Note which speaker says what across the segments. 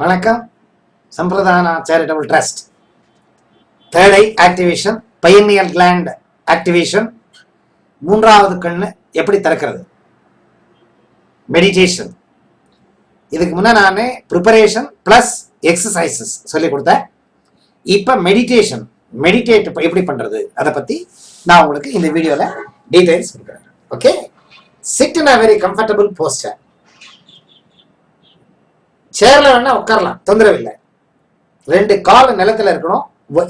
Speaker 1: வணக்கம். Sampradana charitable trust third eye activation pineal gland activation மூன்றாவது கண்ணு எப்படி திறக்கிறது? மெடிடேஷன் இதுக்கு முன்னே நான் ப்ரிப்பரேஷன் ப்ளஸ் எக்ஸசைசஸ் சொல்லி கொடுத்தேன். இப்போ மெடிடேஷன் மெடிடேட் எப்படி பண்ணுறது அதை பற்றி நான் உங்களுக்கு இந்த வீடியோவில் டீட்டெயில்ஸ் கொடுக்குறேன். Okay sit in a very comfortable posture சேர்ல வேணா உட்காரலாம். தொந்தரவு இல்லை ரெண்டு கால நிலத்துல இருக்கணும்.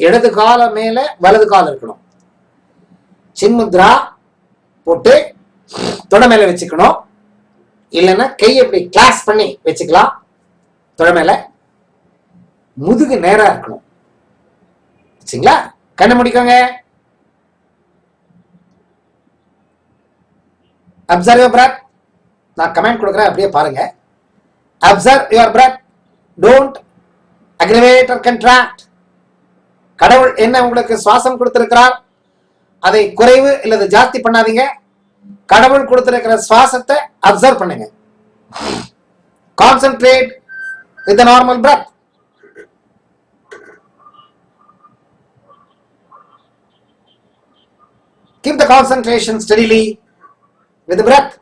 Speaker 1: இடது கால மேல வலது கால் இருக்கணும். சின்முத்ரா போட்டு தொட மேல வச்சுக்கணும். இல்லைன்னா கை எப்படி கிளாஸ் பண்ணி வச்சுக்கலாம். தொட மேல. முதுகு நேரா இருக்கணும். வச்சுங்களா? கண்ணை முடிக்கோங்க. அப்சர்வ் பிராட் நான் கமெண்ட் கொடுக்குறேன் அப்படியே பாருங்க. Observe your breath don't aggravate contract கடவுள் என்ன உங்களுக்கு சுவாசம் கொடுத்திருக்கிறார்? அதை குறைவு இல்லது ஜாஸ்தி பண்ணாதீங்க. கடவுள் கொடுத்திருக்கிற சுவாசத்தை அப்சர்வ் பண்ணுங்க. Concentrate with normal breath Keep the concentration steadily with the breath.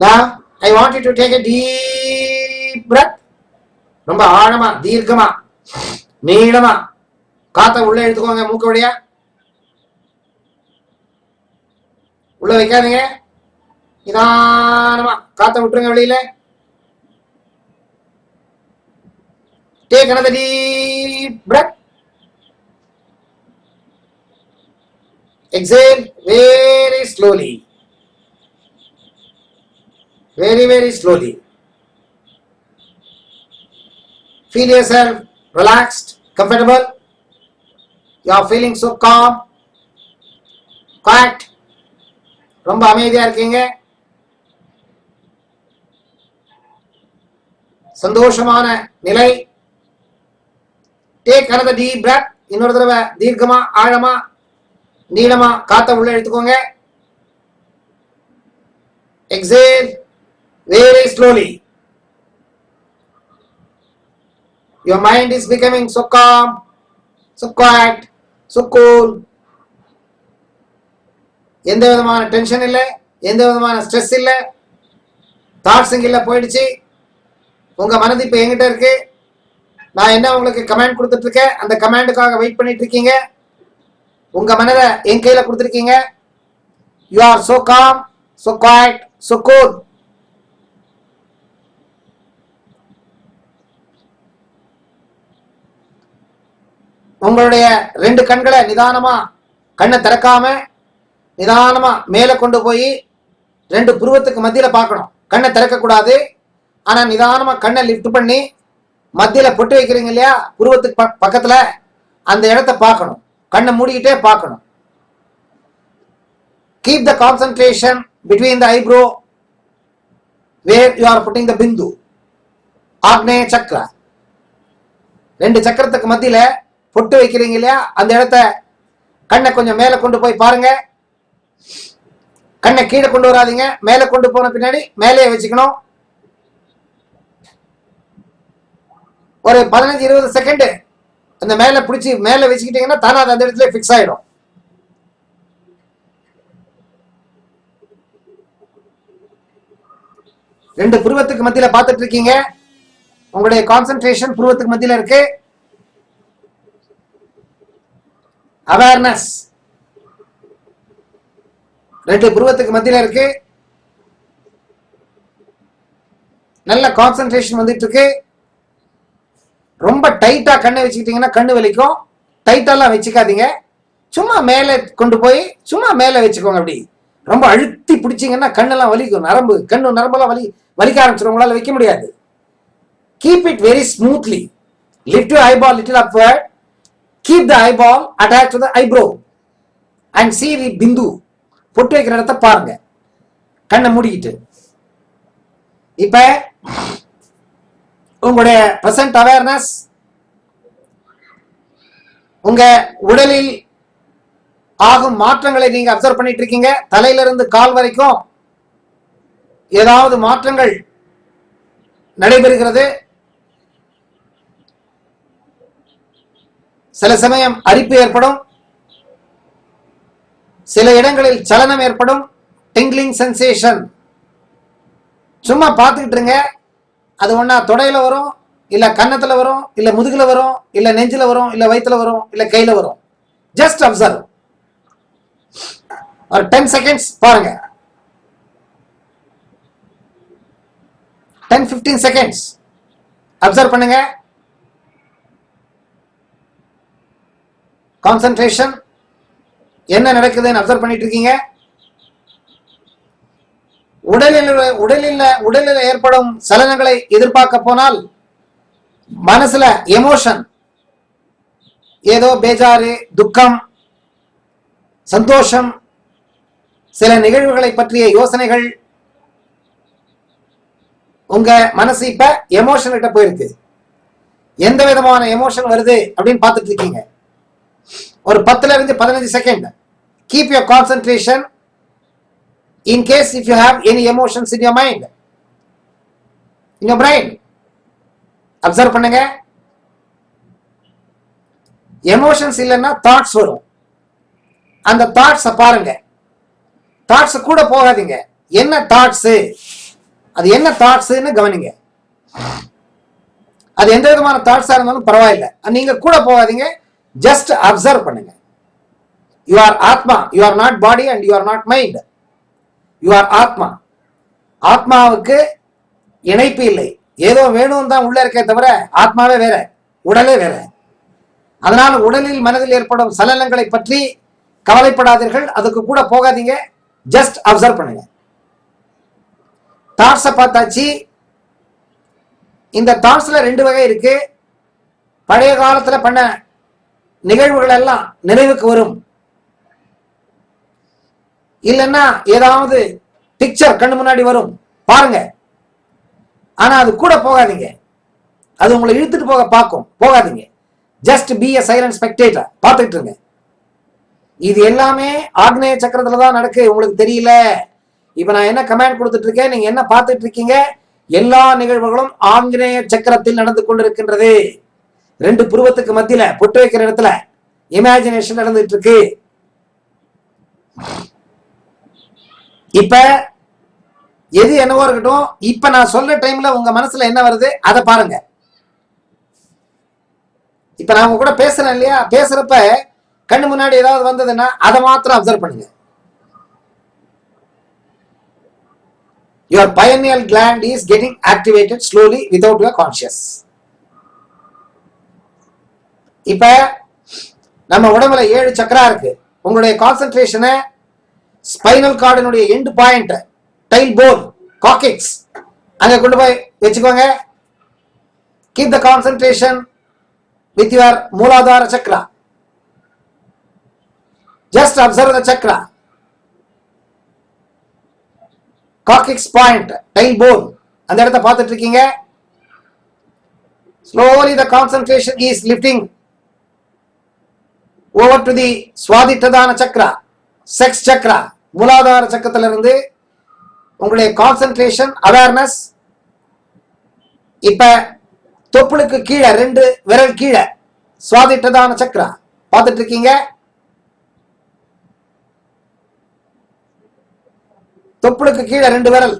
Speaker 1: Now, I want you to take a deep breath. ரொம்ப ஆழமா தீர்க்கமா நீளமா. காத்த உள்ள எடுத்துக்கோங்க மூக்க வழியா. உள்ள வைக்காதீங்க. நிதானமா. காத்த விட்டுருங்க வெளியில. Take another deep breath. Exhale very slowly. very very slowly feel yourself relaxed comfortable you are feeling so calm quiet ரொம்ப அமைதியா இருக்கீங்க சந்தோஷமான நிலை டேக் another deep breath இன்னொரு தடவை தீர்க்கமா ஆழமா நீளமா காத்த உள்ள எடுத்துக்கோங்க exhale very slowly. Your mind is becoming so calm so quiet so cool. எந்த விதமான டென்ஷன் இல்லை எந்த விதமான ஸ்ட்ரெஸ் இல்லை. தாட்ஸ் இல்லை போயிடுச்சு. உங்கள் மனது இப்போ எங்கிட்ட இருக்கு. நான் என்ன உங்களுக்கு கமெண்ட் கொடுத்துட்ருக்கேன் அந்த கமெண்டுக்காக வெயிட் பண்ணிட்டு இருக்கீங்க. உங்கள் மனதை என் கையில் கொடுத்துருக்கீங்க. You are so calm so quiet so cool உங்களுடைய ரெண்டு கண்களை நிதானமா கண்ணை திறக்காம நிதானமா மேலே கொண்டு போய் ரெண்டு புருவத்துக்கு மத்தியில் பார்க்கணும். கண்ணை திறக்கக்கூடாது. ஆனால் நிதானமாக கண்ணை லிஃப்ட் பண்ணி மத்தியில் பொட்டு வைக்கிறீங்க இல்லையா? புருவத்துக்கு ப- பக்கத்தில் அந்த இடத்த பார்க்கணும். கண்ணை மூடிக்கிட்டே பார்க்கணும். Keep the concentration between the eyebrow where you are putting the bindu Agneya chakra ரெண்டு சக்கரத்துக்கு மத்தியில் பொட்டு வைக்கிறீங்க இல்லையா? அந்த இடத்த கண்ணை கொஞ்சம் மேலே கொண்டு போய் பாருங்க. கண்ணை கீழே கொண்டு வராதீங்க. மேலே கொண்டு போன பின்னாடி மேலேயே வச்சுக்கணும். ஒரு பதினஞ்சு இருபது செகண்டு அந்த மேலே பிடிச்சி மேலே வச்சுக்கிட்டீங்கன்னா தானே அது அந்த இடத்துல ஃபிக்ஸ் ஆகிடும் ரெண்டு புருவத்துக்கு மத்தியில் பார்த்துட்டு இருக்கீங்க. உங்களுடைய கான்சென்ட்ரேஷன் புருவத்துக்கு மத்தியில் இருக்குது அவேர்னஸ் ரெண்டு புருவத்துக்கு மத்தியில இருக்கு. நல்ல கான்சென்ட்ரேஷன் வந்துட்டு இருக்கு. ரொம்ப டைட்டா கண்ணை வச்சுக்கிட்டீங்கன்னா கண்ணு வலிக்கும். டைட்டாலாம் வச்சுக்காதீங்க. சும்மா மேலே கொண்டு போய் சும்மா மேலே வச்சுக்கோங்க அப்படி. ரொம்ப அழுத்தி பிடிச்சிங்கன்னா கண்ணெல்லாம் வலிக்கும். நரம்பு கண்ணு நரம்பெல்லாம் வலி வலிக்க ஆரம்பிச்சிடும் உங்களால் வைக்க முடியாது. Keep it very smoothly little eyeball little upward keep the eyeball attach to the eyebrow and see the bindu பொட்டு வைக்கிற இடத்த பாருங்க. கண்ணை மூடிக்கிட்டு. இப்ப உங்களுடைய பிரசன்ட் அவேர்னஸ் உங்க உடலில் ஆகும் மாற்றங்களை நீங்க அப்சர்வ் பண்ணிட்டு இருக்கீங்க. தலையிலிருந்து கால் வரைக்கும் ஏதாவது மாற்றங்கள் நடைபெறுகிறது. சில சமயம் அரிப்பு ஏற்படும். சில இடங்களில் சலனம் ஏற்படும். டிங்லிங் சென்சேஷன் சும்மா பார்த்துக்கிட்டு இருங்க. அது ஒன்றா தொடையில வரும் இல்லை கன்னத்தில் வரும் இல்லை முதுகில் வரும் இல்லை நெஞ்சில் வரும் இல்லை வயிற்றில் வரும் இல்லை கையில் வரும். ஜஸ்ட் அப்சர்வ் ஒரு டென் செகண்ட்ஸ் பாருங்க. டென் ஃபிஃப்டீன் செகண்ட்ஸ் அப்சர்வ் பண்ணுங்க. கான்சன்ட்ரேஷன் என்ன நடக்குதுன்னு அப்சர்வ் பண்ணிட்டு இருக்கீங்க உடலில் உடலில் உடலில் ஏற்படும் சலனங்களை எதிர்பார்க்க போனால் மனசுல எமோஷன் ஏதோ பேஜாரு துக்கம் சந்தோஷம் சில நிகழ்வுகளை பற்றிய யோசனைகள் உங்க மனசு இப்ப எமோஷன் கிட்ட போயிருக்கு. எந்த விதமான எமோஷன் வருது அப்படின்னு பார்த்துட்டு இருக்கீங்க ஒரு பத்துல இருந்து பதினஞ்சு second keep your concentration in case if you have any emotions in your mind in your brain observe பண்ணுங்க. எமோஷன்ஸ் இல்லைன்னா தாட்ஸ் வரும். அந்த தாட்ஸை பாருங்க. தாட்ஸ் கூட போகாதீங்க. என்ன தாட்ஸ் அது என்ன தாட்ஸ்னு கவனிங்க. அது எந்த விதமான தாட்ஸா இருந்தாலும் பரவாயில்ல. நீங்க கூட போகாதீங்க. ஜஸ்ட் அப்சர்வ் பண்ணுங்க. You are atma. You are not body and you are not mind you are atma. ஆத்மாவுக்கு இணைப்பு இல்லை. ஏதோ வேணும் தான் உள்ள இருக்கே தவிர ஆத்மாவே வேற உடலே வேற. அதனால் உடலில் மனதில் ஏற்படும் சலனங்களை பற்றி கவலைப்படாதீர்கள். அதுக்கு கூட போகாதீங்க. ஜஸ்ட் அப்சர்வ் பண்ணுங்க. தாட்ஸை பார்த்தாச்சு. இந்த தாட்ஸ்ல ரெண்டு வகை இருக்கு. பழைய காலத்துல பண்ண நிகழ்வுகள் எல்லாம் நினைவுக்கு வரும். இல்லைன்னா ஏதாவது பிக்சர் கண்ணு முன்னாடி வரும். பாருங்க. ஆனா அது கூட போகாதீங்க. அது உங்களை இழுத்துட்டு போக பார்க்கும். போகாதீங்க. Just be a silent spectator பார்த்துக்கிட்டு இருங்க. இது எல்லாமே ஆக்னேய சக்கரத்துல தான் நடக்கு. உங்களுக்கு தெரியல. இப்ப நான் என்ன கமெண்ட் கொடுத்துட்டு இருக்கேன்? நீங்க என்ன பார்த்துட்டு இருக்கீங்க? எல்லா நிகழ்வுகளும் ஆங்கிலேய சக்கரத்தில் நடந்து கொண்டிருக்கின்றது. ரெண்டு புருவத்துக்கு மத்தியில பொட்டு வைக்கிற இடத்துல இமேஜினேஷன் நடந்துட்டு இருக்கு இப்ப எது என்னவோ இருக்கட்டும் இப்ப நான் சொல்ற டைம்ல உங்க மனசுல என்ன வருது அதை பாருங்க. இப்ப நான் உங்க கூட பேசுறேன் இல்லையா? பேசுறப்ப கண்ணு முன்னாடி ஏதாவது வந்ததுன்னா அதை மாத்திரம் அப்சர்வ் பண்ணுங்க. Your pineal gland is getting activated slowly without your conscious இப்ப நம்ம உடம்புல ஏழு சக்கரா இருக்கு. உங்களுடைய கான்சென்ட்ரேஷனை spinal கார்டினுடைய end point tail bone coccyx அங்க கொண்டு போய் வச்சுக்கோங்க. Keep the concentration with your muladhara chakra just observe the chakra coccyx point tail bone அந்த இடத்த பார்த்துட்டு இருக்கீங்க. Slowly the concentration is lifting. Over to the swadhisthana chakra sex chakra muladhara சக்கரத்திலிருந்து உங்களுடைய concentration awareness இப்ப தொப்புளுக்கு கீழே ரெண்டு விரல் கீழே சுவாதிட்டதான சக்கரா பார்த்துட்டு இருக்கீங்க தொப்புளுக்கு கீழே ரெண்டு விரல்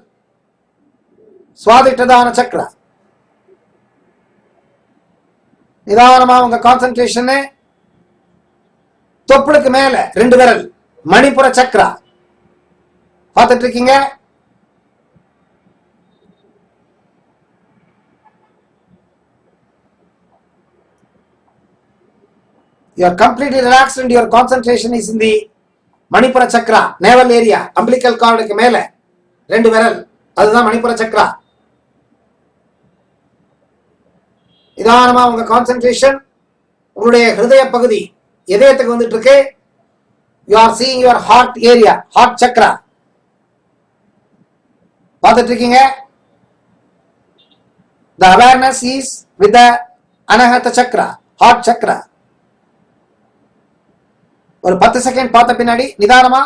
Speaker 1: சுவாதிட்டதான சக்கரா நிதானமா உங்க கான்சென்ட்ரேஷன் தொப்புளுக்கு மேல ரெண்டு விரல். மணிப்புற சக்ரா. பார்த்துட்டு இருக்கீங்க You are completely relaxed and your concentration is in the chakra navel area umbilical கார்டுக்கு மேல ரெண்டு விரல். அதுதான் மணிப்புற சக்ரா நிதானமா உங்க கான்சென்ட்ரேஷன் உங்களுடைய ஹிருதய பகுதி இதயத்துக்கு வந்துட்டு இருக்கு you are seeing your heart area heart chakra பார்த்துட்டு இருக்கீங்க the awareness is with the chakra heart chakra ஒரு பத்து செகண்ட் பார்த்த பின்னாடி நிதானமா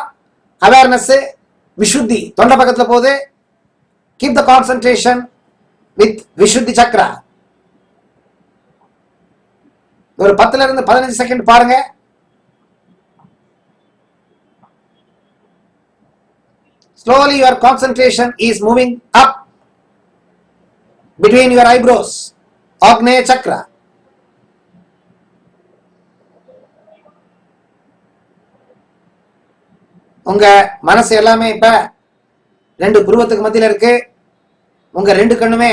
Speaker 1: அவேர்னஸ் விஷுத்தி தொண்டை பக்கத்துல போகுது. Keep the concentration with Vishuddhi chakra ஒரு பத்துல இருந்து பதினஞ்சு செகண்ட் பாருங்க. Slowly your concentration is moving up between your eyebrows. Agneya chakra. உங்க மனசு எல்லாமே இப்ப ரெண்டு புருவத்துக்கு மத்தியில இருக்கு. உங்க ரெண்டு கண்ணுமே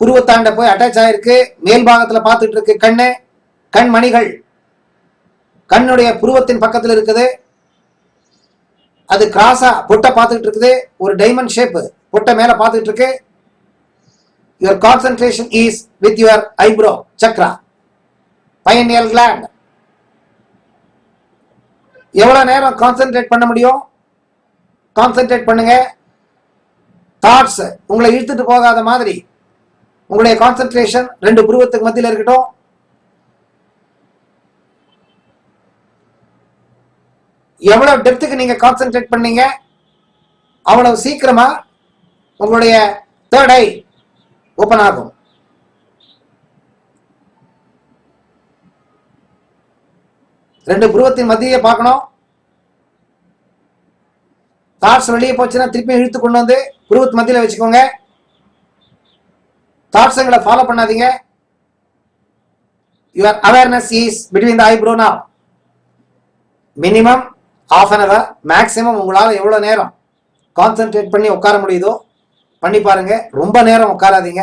Speaker 1: புருவத்தாண்ட போய் அட்டாச் ஆயிருக்கு. மேல் பாகத்துல பார்த்துட்டு இருக்கு கண்ணு கண் மணிகள். கண்ணுடைய புருவத்தின் பக்கத்துல இருக்குது. அது கிராஸா பொட்டை பார்த்துட்டு இருக்குது. ஒரு டைமண்ட் ஷேப் பொட்டை மேல பார்த்துட்டு இருக்கு. Your concentration is with your eyebrow chakra pineal gland எவ்வளவு நேரம் கான்சென்ட்ரேட் பண்ண முடியும்? கான்சென்ட்ரேட் பண்ணுங்க. தாட்ஸ் உங்களை இழுத்துட்டு போகாத மாதிரி உங்களுடைய கான்சென்ட்ரேஷன் ரெண்டு புருவத்துக்கு மத்தியில் இருக்கட்டும். எவ்வளவு டெப்த்துக்கு நீங்க கான்சென்ட்ரேட் பண்ணீங்க? அவ்வளவு சீக்கிரமா உங்களுடைய தேர்ட் ஐ ஓபன் ஆகும். ரெண்டு புருவத்தின் மத்தியை பார்க்கணும். தாட்ஸ் வெளியே போச்சுன்னா திருப்பி இழுத்து கொண்டு வந்து புருவத்து மத்தியில் வச்சுக்கோங்க. தாட்ஸுங்களை ஃபாலோ பண்ணாதீங்க. Your awareness is between the eyebrow now. Minimum of an hour maximum உங்களால் எவ்வளோ நேரம் கான்சென்ட்ரேட் பண்ணி உட்கார முடியுதோ பண்ணி பாருங்க. ரொம்ப நேரம் உட்காராதீங்க.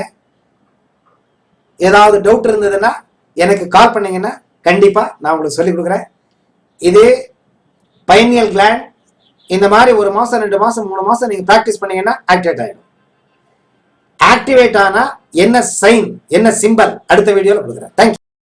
Speaker 1: ஏதாவது டவுட் இருந்ததுன்னா எனக்கு கால் பண்ணீங்கன்னா கண்டிப்பாக நான் உங்களுக்கு சொல்லிக் கொடுக்குறேன். இது பைனியல் கிளாண்ட் இந்த மாதிரி ஒரு மாதம் ரெண்டு மாதம் மூணு மாதம் நீங்கள் ப்ராக்டிஸ் பண்ணீங்கன்னா ஆக்டிவேட் ஆகிடும் ஆக்டிவேட் ஆனா என்ன சைன் என்ன சிம்பல்? அடுத்த வீடியோவில் கொடுக்குறேன். தேங்க்யூ